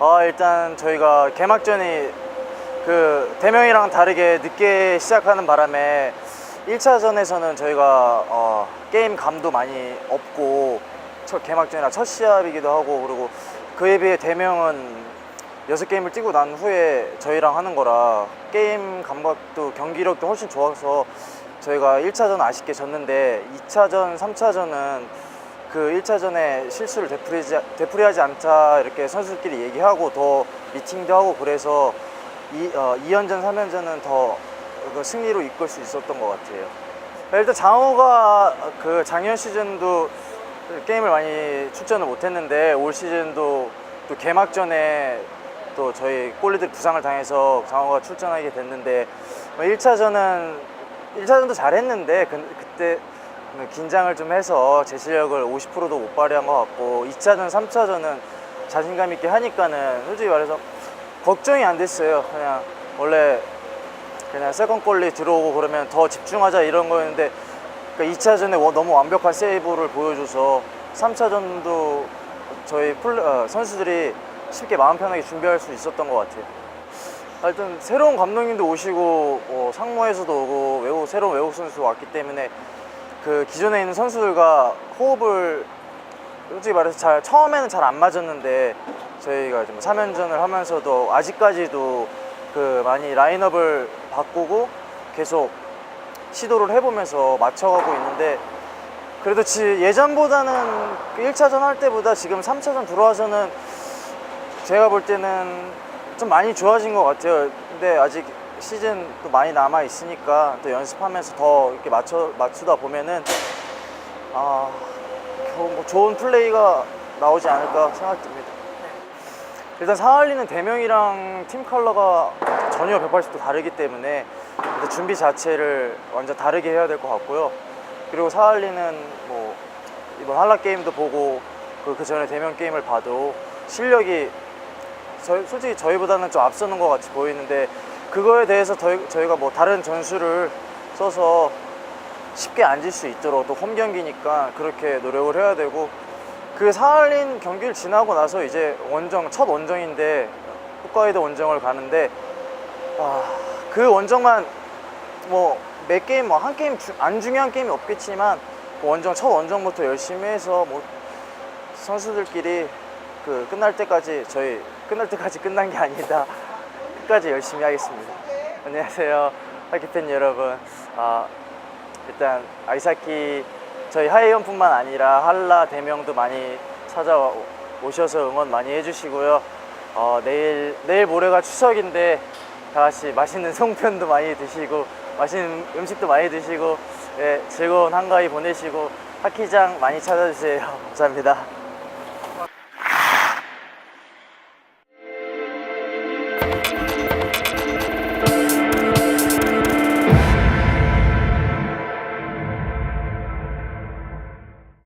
아 일단 저희가 개막전이 그 대명이랑 다르게 늦게 시작하는 바람에 1차전에서는 저희가 어, 게임 감도 많이 없고 첫 개막전이라 첫 시합이기도 하고 그리고 그에 비해 대명은 여섯 게임을 뛰고 난 후에 저희랑 하는 거라 게임 감각도 경기력도 훨씬 좋아서 저희가 1차전 아쉽게 졌는데 2차전, 3차전은 그 1차전에 실수를 되풀이하지, 되풀이하지 않자 이렇게 선수들끼리 얘기하고 더 미팅도 하고 그래서 이, 어, 2연전, 3연전은 더 그 승리로 이끌 수 있었던 것 같아요. 일단 장호가 그 작년 시즌도 게임을 많이 출전을 못했는데 올 시즌도 또 개막전에 또 저희 골리들 부상을 당해서 장호가 출전하게 됐는데 1차전은 1차전도 잘했는데 그, 그때 긴장을 좀 해서 제 실력을 50%도 못 발휘한 것 같고 2차전, 3차전은 자신감 있게 하니까는 솔직히 말해서 걱정이 안 됐어요. 그냥 원래 그냥 세컨 골리 들어오고 그러면 더 집중하자 이런 거였는데 그러니까 2차전에 너무 완벽한 세이브를 보여줘서 3차전도 저희 어, 선수들이 쉽게 마음 편하게 준비할 수 있었던 것 같아요. 하여튼 새로운 감독님도 오시고 어, 상무에서도 오고 외국 새로운 외국 선수 왔기 때문에 그 기존에 있는 선수들과 호흡을 솔직히 말해서 잘 처음에는 잘 안 맞았는데 저희가 좀 3연전을 하면서도 아직까지도 그 많이 라인업을 바꾸고 계속 시도를 해보면서 맞춰가고 있는데 그래도 지 예전보다는 그 1차전 할 때보다 지금 3차전 들어와서는 제가 볼 때는 좀 많이 좋아진 것 같아요. 근데 아직 시즌 또 많이 남아 있으니까 또 연습하면서 더 이렇게 맞춰 맞추다 보면은 아 겨우 뭐 좋은 플레이가 나오지 않을까 생각됩니다. 일단 사할리는 대명이랑 팀 컬러가 전혀 180도 다르기 때문에 준비 자체를 완전 다르게 해야 될 것 같고요. 그리고 사할리는 뭐 이번 한라 게임도 보고 그, 그 전에 대명 게임을 봐도 실력이 저희, 솔직히 저희보다는 좀 앞서는 것 같이 보이는데 그거에 대해서 저희, 저희 가 뭐 다른 전술을 써서 쉽게 앉을 수 있도록 또 홈 경기니까 그렇게 노력을 해야 되고 그 사할린 경기를 지나고 나서 이제 원정 첫 원정인데 홋카이도 원정을 가는데 아, 그 원정만 뭐 몇 게임 뭐 한 게임 주- 안 중요한 게임이 없겠지만 그 원정 첫 원정부터 열심히 해서 뭐 선수들끼리 그 끝날 때까지 저희 끝날 때까지 끝난 게 아니다 끝까지 열심히 하겠습니다. 안녕하세요 하키팬 여러분. 아, 일단 아이사키 저희 하이언뿐만 아니라 한라 대명도 많이 찾아오셔서 응원 많이 해주시고요. 어, 내일 내일 모레가 추석인데 다 같이 맛있는 송편도 많이 드시고 맛있는 음식도 많이 드시고 예, 즐거운 한가위 보내시고 하키장 많이 찾아주세요. 감사합니다.